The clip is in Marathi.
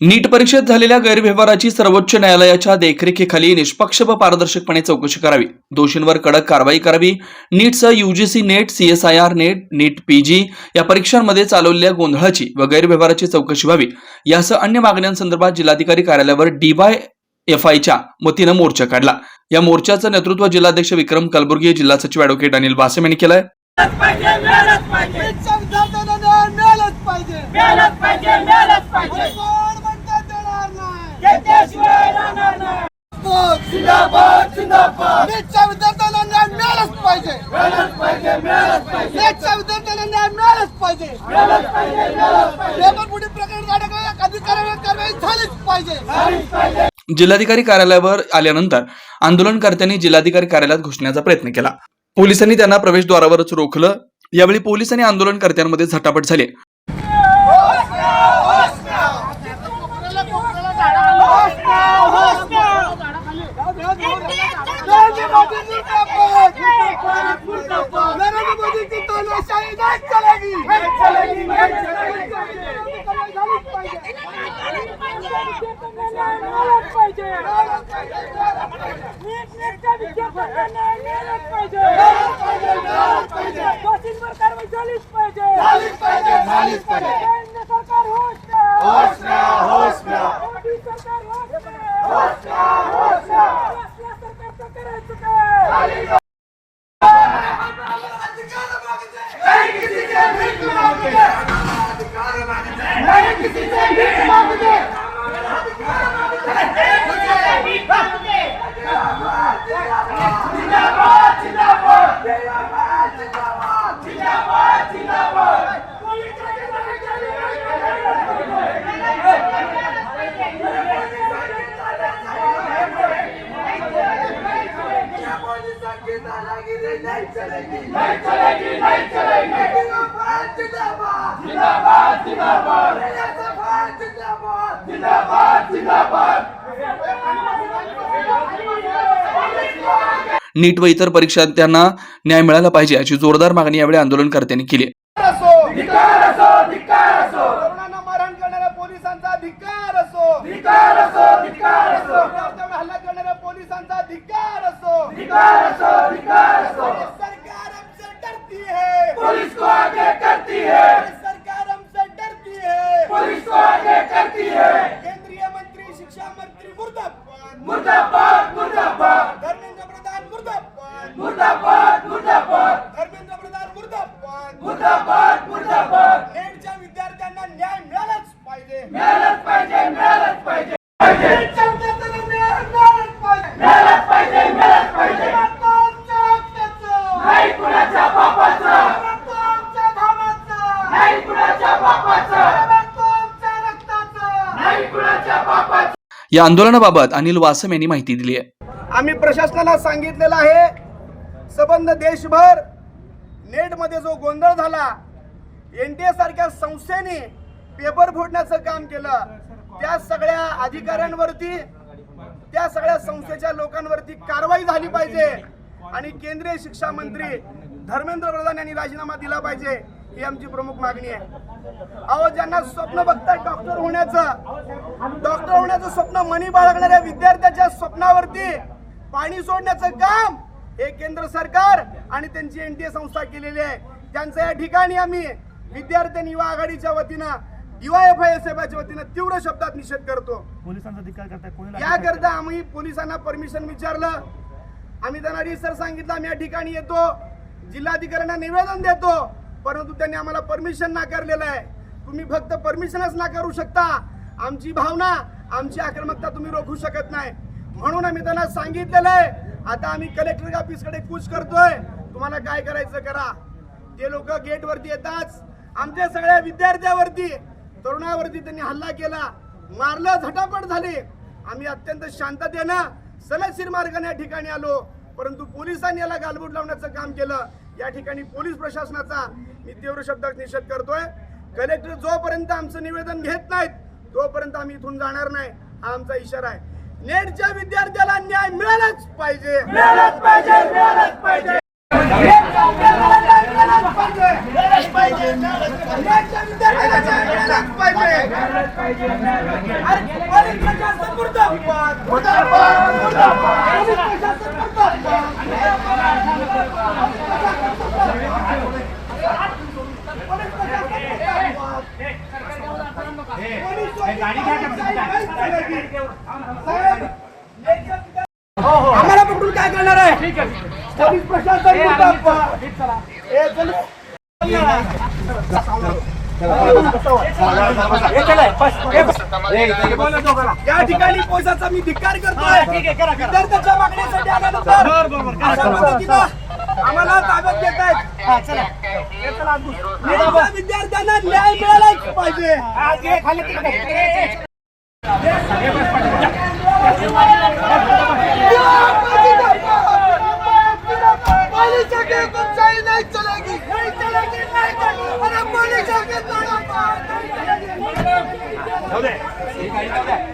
नीट परीक्षेत झालेल्या गैरव्यवहाराची सर्वोच्च न्यायालयाच्या देखरेखीखाली निष्पक्ष व पारदर्शकपणे चौकशी करावी. दोषींवर कडक कारवाई करावी. नीटसह UGC NET CSIR NET NEET PG या परीक्षांमध्ये चालवलेल्या गोंधळाची व गैरव्यवहाराची चौकशी व्हावी. यासह अन्य मागण्यांसंदर्भात जिल्हाधिकारी कार्यालयावर डीवाय एफ आयच्या वतीनं मोर्चा काढला. या मोर्चाचं नेतृत्व जिल्हाध्यक्ष विक्रम कलबुर्गी जिल्हा सचिव ॲडव्होकेट अनिल वासम यांनी केलंय. पाहिजे मिळालंच पाहिजे नीटच्या विद्यार्थ्यांना न्याय मिळालाच पाहिजे मिळालंच पाहिजे मिळालंच पाहिजे कोण म्हणतात देणार नाही घेतल्याशिवाय राहणार जिंदाबाद जिंदाबाद नीटच्या विद्यार्थ्यांना न्याय मिळालाच पाहिजे. मिळालंच पाहिजे मिळालंच पाहिजे. नीटच्या विद्यार्थ्यांना न्याय मिळालाच पाहिजे. मिळालंच पाहिजे मिळालंच पाहिजे. पेपर फुटी प्रकरण अडकलेल्या अधिकाऱ्यांवर कारवाई झालीच पाहिजे. झालीच पाहिजे. जिल्हाधिकारी कार्यालयावर आल्यानंतर आंदोलनकर्त्यांनी जिल्हाधिकारी कार्यालयात घुसण्याचा प्रयत्न केला. पोलिसांनी त्यांना प्रवेशद्वारावरच रोखलं. यावेळी पोलीस आणि आंदोलनकर्त्यांमध्ये झटापट झाली. नरेंद्र मोदी की तानाशाही नहीं चलेगी चलेगी, नहीं चलेगी. झालीच पाहिजे झालीच पाहिजे காரணமாக नीट व इतर परीक्षार्थ्यांना न्याय मिळाला पाहिजे अशी जोरदार मागणी यावेळी आंदोलनकर्त्यांनी केली करणाऱ्या पोलिसांचा धिक्कार असो धिक्कार असो, धिक्कार असो. असो धिक्कार असो, धिक्कार असो. सरकार हमसे डरती है। पुलिस को आगे करती है। सरकार हमसे डरती है। पुलिस को आगे करती है। केंद्रीय मंत्री शिक्षा मंत्री मुर्दाबाद। मुर्दाबाद मुर्दाबाद धर्मेंद्र प्रधान मुर्दाबाद मुर्दाबाद मुर्दाबाद धर्मेंद्र प्रधान मुर्दाबाद मुर्दाबाद मुर्दाबाद नेटच्या विद्यार्थ्यांना न्याय मिळालाच पाहिजे मिळालंच पाहिजे मिळालंच पाहिजे नेटच्या विद्यार्थ्यांना न्याय मिळालाच पाहिजे मिळालंच पाहिजे मिळालंच पाहिजे रक्त आमच्या हक्काचं. नाही कुणाच्या बापाचा रक्त आमच्या घामाचं. नाही कुणाच्या बापाचा रक्त आमच्या रक्ताचं. नाही कुणाच्या बापाचा या आंदोलनाबाबत अनिल वासम यांनी माहिती दिली आहे. आम्ही प्रशासनाला सांगितलेलं आहे सबंध देशभर नेटमध्ये जो गोंधळ झाला एन टी ए सारख्या संस्थेने पेपर फोडण्याचं काम केलं. त्या सगळ्या अधिकाऱ्यांवरती त्या सगळ्या संस्थेच्या लोकांवरती कारवाई झाली पाहिजे आणि केंद्रीय शिक्षा मंत्री धर्मेंद्र प्रधान यांनी राजीनामा दिला पाहिजे. ही आमची प्रमुख मागणी आहे. अहो ज्यांना स्वप्न बघतात डॉक्टर होण्याचं डॉक्टर होण्याचं स्वप्न मनी बाळगणाऱ्या विद्यार्थ्याच्या स्वप्नावरती पाणी सोडण्याचं काम हे केंद्र सरकार आणि त्यांची एनटीए संस्था केलेली आहे. त्यांचं या ठिकाणी आम्ही विद्यार्थी युवा आघाडीच्या वतीनं डीवायएफआयएसएफच्या वतीनं तीव्र शब्दात निषेध करतो. पोलिसांचा याकरता आम्ही पोलिसांना परमिशन विचारलं. आम्ही त्यांना रिसर सांगितलं आम्ही या ठिकाणी येतो. जिल्हाधिकाऱ्यांना निवेदन देतो. परंतु त्यांनी आम्हाला परमिशन नाकारलेलं आहे. तुम्ही फक्त परमिशनच नाकारू शकता. आमची भावना आमची आक्रमकता तुम्ही रोखू शकत नाही. म्हणून आम्ही त्यांना सांगितलेलं आहे. आता आम्ही कलेक्टर ऑफिसकडे कूच करतोय. तुम्हाला काय करायचं करा. ते लोक गेटवरती येताच येतात. आमच्या सगळ्या विद्यार्थ्यावरती तरुणावरती त्यांनी हल्ला केला. मारलं झटापट झाली. आम्ही अत्यंत शांततेनं सलगशीर मार्गाने या ठिकाणी आलो. परंतु पोलिसांनी याला गालबोट लावण्याचं काम केलं. या ठिकाणी पोलीस प्रशासनाचा मी तीव्र शब्दात निषेध करतोय. कलेक्टर जोपर्यंत आमचं निवेदन घेत नाहीत तोपर्यंत आम्ही इथून जाणार नाही. हा आमचा इशारा आहे. नेटच्या विद्यार्थ्याला न्याय मिळालाच पाहिजे. मिळालंच पाहिजे मिळालंच पाहिजे. मिळालाच पाहिजे. आम्हाला पकडून काय करणार आहे पोलीस प्रशासन मुर्दाबाद. हे चल. या ठिकाणी पोलिसांचा मी धिक्कार करतोय विद्यार्थ्यांच्या मागणीसाठी आल्यानंतर आम्हाला ताब्यात घेत आहेत विद्यार्थ्यांना न्याय मिळालाच पाहिजे पुलिस के पंचायत नहीं चलेगी नहीं चलेगी नहीं चलेगी अरे पुलिस के नहीं चलेगी